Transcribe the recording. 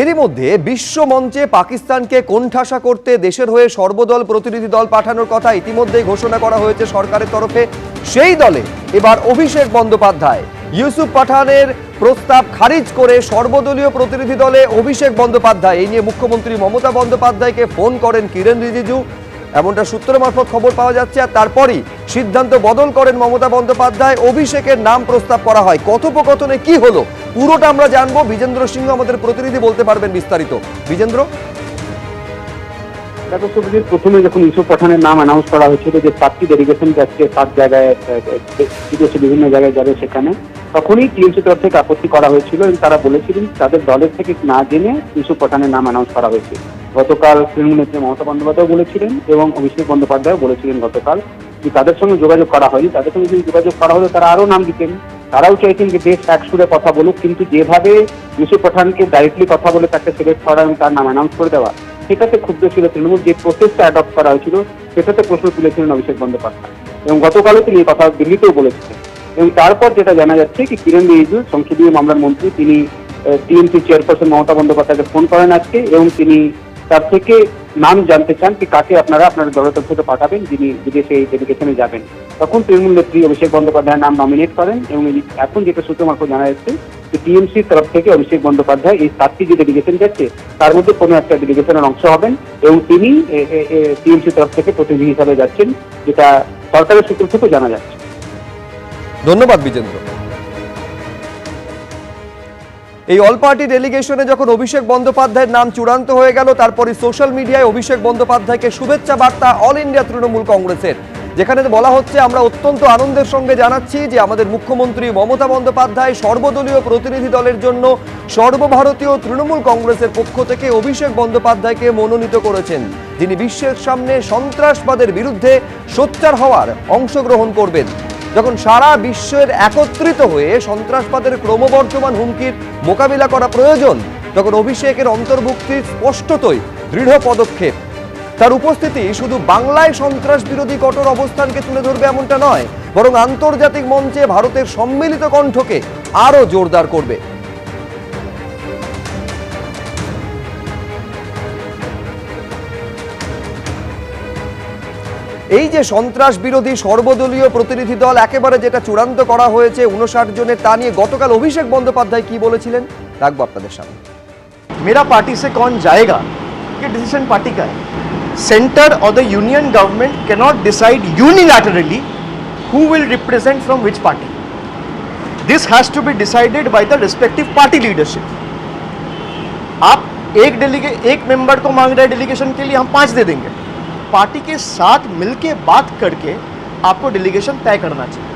এরই মধ্যে বিশ্ব মঞ্চে পাকিস্তানকে কোণঠাসা করতে দেশের হয়ে সর্বদল প্রতিনিধি দল পাঠানোর কথা ইতিমধ্যেই ঘোষণা করা হয়েছে সরকারের তরফে। সেই দলে এবার অভিষেক বন্দ্যোপাধ্যায়, ইউসুফ পাঠানের প্রস্তাব খারিজ করে সর্বদলীয় প্রতিনিধি দলে অভিষেক বন্দ্যোপাধ্যায়। এই নিয়ে মুখ্যমন্ত্রী মমতা বন্দ্যোপাধ্যায়কে ফোন করেন কিরেন রিজিজু। এমনটা সূত্র মারফত খবর পাওয়া যাচ্ছে আর তারপরই সিদ্ধান্ত বদল করেন মমতা বন্দ্যোপাধ্যায়। অভিষেকের নাম প্রস্তাব করা হয়। কথোপকথনে কি হলো? পুরোটা আমরা জানব। বিজেন্দ্র সিংহ আমাদের প্রতিনিধি বলতে পারবেন বিস্তারিত। বিজেন্দ্র? প্রথমে যখন ইউসুফ পাঠানের নাম অ্যানাউন্স করা হয়েছিল যে সাতটি ডেলিগেশন যাচ্ছে সাত জায়গায় বিদেশে বিভিন্ন জায়গায় যাবে সেখানে, তখনই টিএমসি তরফ থেকে আপত্তি করা হয়েছিল এবং তারা বলেছিলেন তাদের দলের থেকে না জেনে ইউসুফ পাঠানের নাম অ্যানাউন্স করা হয়েছে। গতকাল তৃণমূল নেত্রী মমতা বন্দ্যোপাধ্যায় বলেছিলেন এবং অভিষেক বন্দ্যোপাধ্যায় বলেছিলেন গতকাল যে তাদের সঙ্গে যোগাযোগ করা হয়নি। তাদের সঙ্গে যদি যোগাযোগ করা হলে তারা আরও নাম দিতেন। তারাও চাইছেন যে দেশ এক সুরে কথা বলুক, কিন্তু যেভাবে ইউসুফ পাঠানকে ডাইরেক্টলি কথা বলে তাকে সিলেক্ট করা এবং তার নাম অ্যানাউন্স করে দেওয়া, সেটাতে ক্ষুব্ধ ছিল তৃণমূল। যে প্রসেসটা অ্যাডপ্ট করা হয়েছিল, সেটাতে প্রশ্ন তুলেছিলেন অভিষেক বন্দ্যোপাধ্যায়। এবং গতকালও তিনি এই কথা দিল্লিতেও বলেছিলেন। এবং তারপর যেটা জানা যাচ্ছে কি, কিরণ রিজিজু, সংসদীয় মামলার মন্ত্রী, তিনি টিএমসি চেয়ারপারসন মমতা বন্দ্যোপাধ্যায়কে ফোন করেন আজকে এবং তিনি তার থেকে নাম জানতে চান কি কাকে আপনারা আপনার দলের তরফ থেকে পাঠাবেন, যিনি বিদেশে এই ডেলিগেশনে যাবেন। তখন তৃণমূল নেত্রী অভিষেক বন্দ্যোপাধ্যায়ের নাম নমিনেট করেন এবং এখন যেটা সূত্র মারফত জানা যাচ্ছে যে টিএমসির তরফ থেকে অভিষেক বন্দ্যোপাধ্যায় এই সাতটি যে ডেলিগেশন যাচ্ছে, তার মধ্যে কোনো একটা ডেলিগেশনের অংশ হবেন এবং তিনি টিএমসির তরফ থেকে প্রতিনিধি হিসাবে যাচ্ছেন, যেটা সরকারের সূত্র থেকে জানা যাচ্ছে। ধন্যবাদ বিজেন্দ্র। এই অল পার্টি ডেলিগেশনে যখন অভিষেক বন্দ্যোপাধ্যায়ের নাম চূড়ান্ত হয়ে গেল তারপরে সোশ্যাল মিডিয়ায় অভিষেক বন্দ্যোপাধ্যায়কে শুভেচ্ছা বার্তা অল ইন্ডিয়া তৃণমূল কংগ্রেসের। যেখানে বলা হচ্ছে, আমরা অত্যন্ত আনন্দের সঙ্গে জানাচ্ছি যে আমাদের মুখ্যমন্ত্রী মমতা বন্দ্যোপাধ্যায় সর্বদলীয় প্রতিনিধি দলের জন্য সর্বভারতীয় তৃণমূল কংগ্রেসের পক্ষ থেকে অভিষেক বন্দ্যোপাধ্যায়কে মনোনীত করেছেন। যিনি বিশ্বের সামনে সন্ত্রাসবাদের বিরুদ্ধে সোচ্চার হওয়ার অংশগ্রহণ করবেন। যখন সারা বিশ্বের একত্রিত হয়ে সন্ত্রাসবাদের ক্রমবর্ধমান হুমকির মোকাবিলা করা প্রয়োজন, তখন অভিষেকের অন্তর্ভুক্তি স্পষ্টতই দৃঢ় পদক্ষেপ। তার উপস্থিতি শুধু বাংলায় সন্ত্রাস বিরোধী কঠোর অবস্থানকে তুলে ধরবে এমনটা নয়, বরং আন্তর্জাতিক মঞ্চে ভারতের সম্মিলিত কণ্ঠকে আরও জোরদার করবে। এই যে সন্ত্রাস বিরোধী সর্বদলীয় প্রতিনিধি দল একেবারে যেটা চূড়ান্ত করা হয়েছে উনষাট জনের তা নিয়ে গতকাল অভিষেক বন্দ্যোপাধ্যায় কি বলেছিলেন রাখবো আপনাদের সামনে मेरा पार्टी से कौन जाएगा ये डिसीजन पार्टी का है सेंटर और the union government can not decide unilaterally who will represent from which party this has to be decided by the respective party leadership आप एक डेलीगे एक मेंबर को मांग रहे हैं डेलीगेशन के लिए हम पांच दे देंगे पार्टी के साथ मिलके बात करके आपको डेलीगेशन तय करना चाहिए।